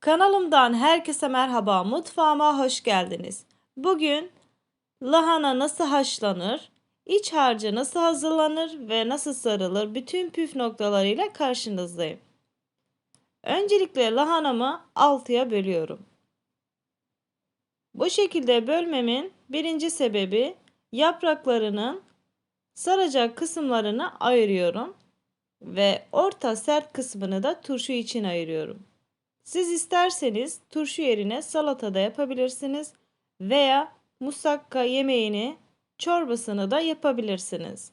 Kanalımdan herkese merhaba. Mutfağıma hoş geldiniz. Bugün lahana nasıl haşlanır, iç harcı nasıl hazırlanır ve nasıl sarılır bütün püf noktalarıyla karşınızdayım. Öncelikle lahanamı altıya bölüyorum. Bu şekilde bölmemin birinci sebebi yapraklarının saracak kısımlarını ayırıyorum ve orta sert kısmını da turşu için ayırıyorum. Siz isterseniz turşu yerine salata da yapabilirsiniz veya musakka yemeğini, çorbasını da yapabilirsiniz.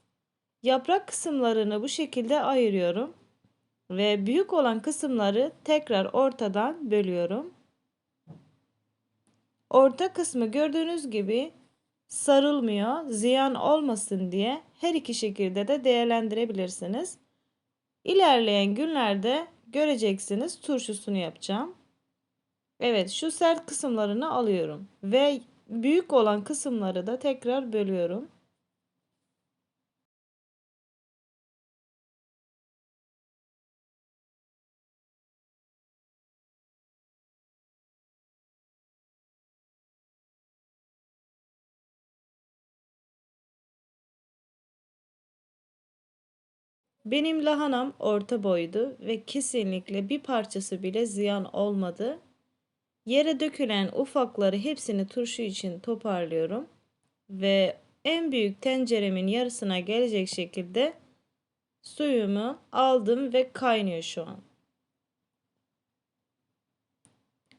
Yaprak kısımlarını bu şekilde ayırıyorum ve büyük olan kısımları tekrar ortadan bölüyorum. Orta kısmı gördüğünüz gibi sarılmıyor. Ziyan olmasın diye her iki şekilde de değerlendirebilirsiniz. İlerleyen günlerde göreceksiniz turşusunu yapacağım. Evet şu sert kısımlarını alıyorum ve büyük olan kısımları da tekrar bölüyorum. Benim lahanam orta boydu ve kesinlikle bir parçası bile ziyan olmadı. Yere dökülen ufakları hepsini turşu için toparlıyorum ve en büyük tenceremin yarısına gelecek şekilde suyumu aldım ve kaynıyor şu an.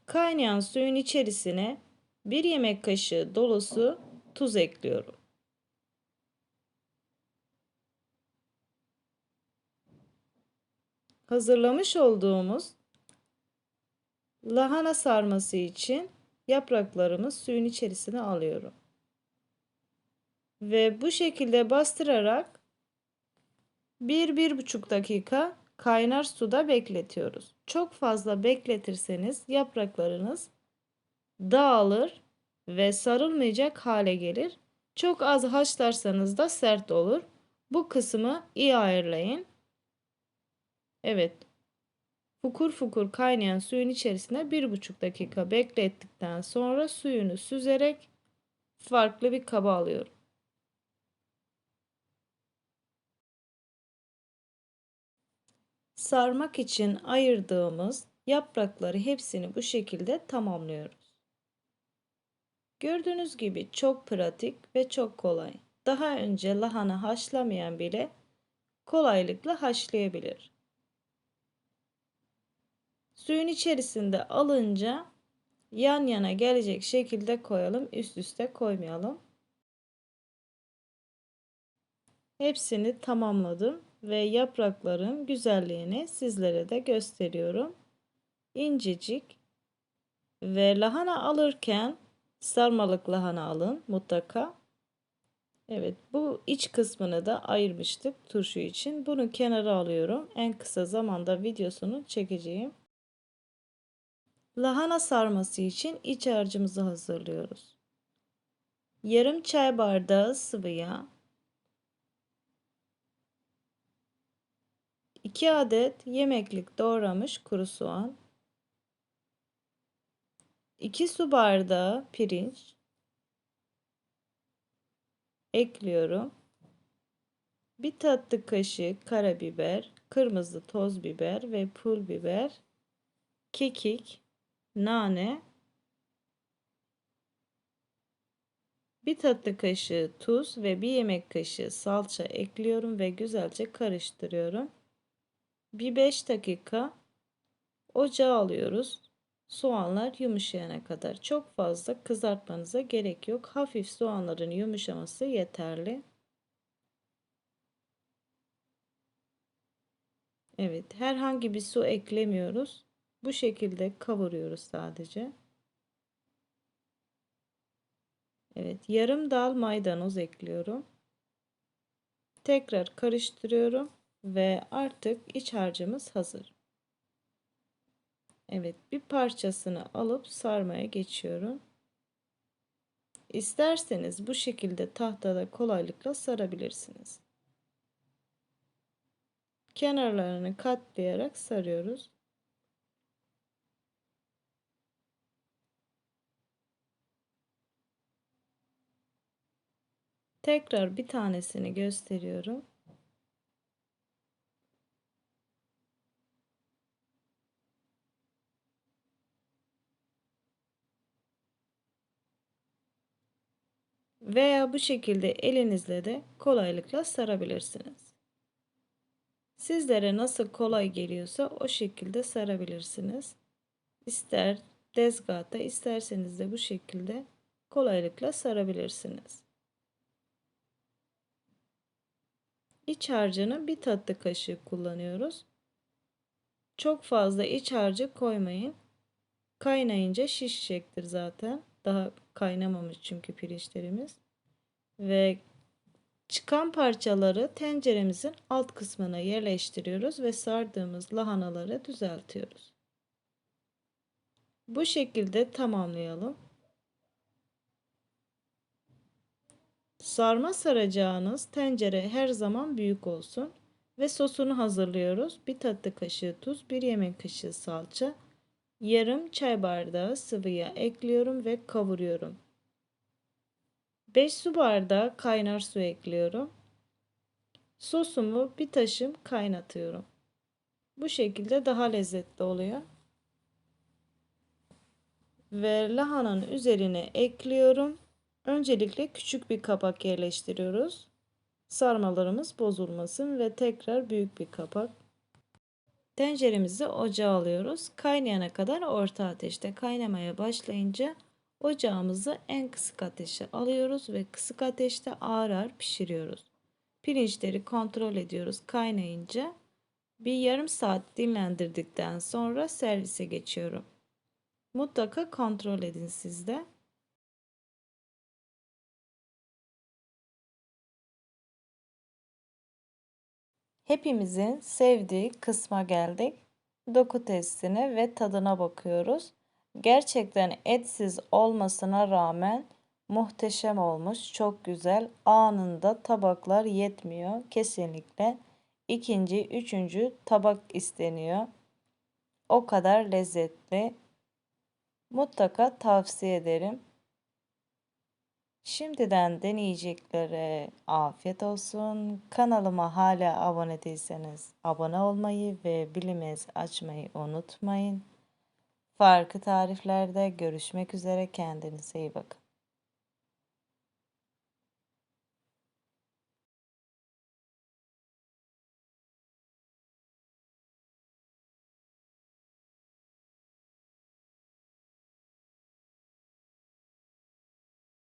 Kaynayan suyun içerisine bir yemek kaşığı dolusu tuz ekliyorum. Hazırlamış olduğumuz lahana sarması için yapraklarımı suyun içerisine alıyorum. Ve bu şekilde bastırarak 1-1,5 dakika kaynar suda bekletiyoruz. Çok fazla bekletirseniz yapraklarınız dağılır ve sarılmayacak hale gelir. Çok az haşlarsanız da sert olur. Bu kısmı iyi ayarlayın. Evet. Fukur fukur kaynayan suyun içerisine bir buçuk dakika beklettikten sonra suyunu süzerek farklı bir kaba alıyorum. Sarmak için ayırdığımız yaprakları hepsini bu şekilde tamamlıyoruz. Gördüğünüz gibi çok pratik ve çok kolay. Daha önce lahana haşlamayan bile kolaylıkla haşlayabilir. Suyun içerisinde alınca yan yana gelecek şekilde koyalım. Üst üste koymayalım. Hepsini tamamladım ve yaprakların güzelliğini sizlere de gösteriyorum. İncecik ve lahana alırken sarmalık lahana alın mutlaka. Evet bu iç kısmını da ayırmıştık turşu için. Bunu kenara alıyorum. En kısa zamanda videosunu çekeceğim. Lahana sarması için iç harcımızı hazırlıyoruz. Yarım çay bardağı sıvı yağ, 2 adet yemeklik doğramış kuru soğan, 2 su bardağı pirinç ekliyorum. 1 tatlı kaşığı karabiber, kırmızı toz biber ve pul biber, kekik, nane, bir tatlı kaşığı tuz ve bir yemek kaşığı salça ekliyorum ve güzelce karıştırıyorum. Bir 5 dakika ocağa alıyoruz. Soğanlar yumuşayana kadar. Çok fazla kızartmanıza gerek yok. Hafif soğanların yumuşaması yeterli. Evet, herhangi bir su eklemiyoruz. Bu şekilde kavuruyoruz sadece. Evet, yarım dal maydanoz ekliyorum. Tekrar karıştırıyorum ve artık iç harcımız hazır. Evet, bir parçasını alıp sarmaya geçiyorum. İsterseniz bu şekilde tahtada kolaylıkla sarabilirsiniz. Kenarlarını katlayarak sarıyoruz. Tekrar bir tanesini gösteriyorum. Veya bu şekilde elinizle de kolaylıkla sarabilirsiniz. Sizlere nasıl kolay geliyorsa o şekilde sarabilirsiniz. İster tezgahta isterseniz de bu şekilde kolaylıkla sarabilirsiniz. İç harcını bir tatlı kaşığı kullanıyoruz. Çok fazla iç harcı koymayın. Kaynayınca şişecektir zaten. Daha kaynamamış çünkü pirinçlerimiz. Ve çıkan parçaları tenceremizin alt kısmına yerleştiriyoruz ve sardığımız lahanaları düzeltiyoruz. Bu şekilde tamamlayalım. Sarma saracağınız tencere her zaman büyük olsun ve sosunu hazırlıyoruz. Bir tatlı kaşığı tuz, bir yemek kaşığı salça, yarım çay bardağı sıvı yağ ekliyorum ve kavuruyorum. 5 su bardağı kaynar su ekliyorum. Sosumu bir taşım kaynatıyorum. Bu şekilde daha lezzetli oluyor. Ve lahananın üzerine ekliyorum. Öncelikle küçük bir kapak yerleştiriyoruz. Sarmalarımız bozulmasın ve tekrar büyük bir kapak. Tenceremizi ocağa alıyoruz. Kaynayana kadar orta ateşte kaynamaya başlayınca ocağımızı en kısık ateşe alıyoruz ve kısık ateşte ağır ağır pişiriyoruz. Pirinçleri kontrol ediyoruz kaynayınca. Bir yarım saat dinlendirdikten sonra servise geçiyorum. Mutlaka kontrol edin sizde. Hepimizin sevdiği kısma geldik. Doku testine ve tadına bakıyoruz. Gerçekten etsiz olmasına rağmen muhteşem olmuş. Çok güzel. Anında tabaklar yetmiyor. Kesinlikle ikinci, üçüncü tabak isteniyor. O kadar lezzetli. Mutlaka tavsiye ederim. Şimdiden deneyeceklere afiyet olsun. Kanalıma hala abone değilseniz abone olmayı ve bilimiz açmayı unutmayın. Farklı tariflerde görüşmek üzere. Kendinize iyi bakın.